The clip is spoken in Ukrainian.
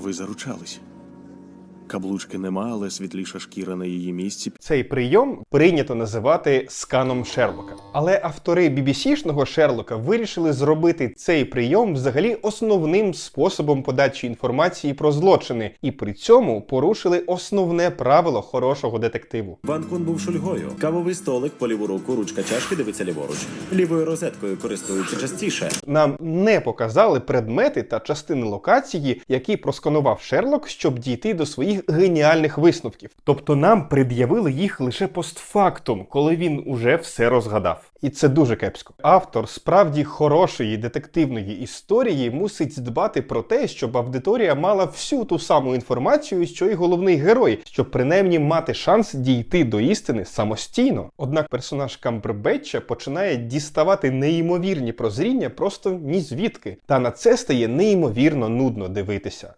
Ви заручались. Каблучки нема, але світліша шкіра на її місці. Цей прийом прийнято називати сканом Шерлока. Але автори BBC-шного Шерлока вирішили зробити цей прийом взагалі основним способом подачі інформації про злочини, і при цьому порушили основне правило хорошого детективу. Ван Кун був шульгою. Кавовий столик по ліву руку, ручка чашки дивиться ліворуч. Лівою розеткою користуються частіше. Нам не показали предмети та частини локації, які просканував Шерлок, щоб дійти до своїх геніальних висновків. Тобто нам пред'явили їх лише постфактум, коли він уже все розгадав. І це дуже кепсько. Автор справді хорошої детективної історії мусить дбати про те, щоб аудиторія мала всю ту саму інформацію, що й головний герой, щоб принаймні мати шанс дійти до істини самостійно. Однак персонаж Камбербетча починає діставати неймовірні прозріння просто ні звідки, та на це стає неймовірно нудно дивитися.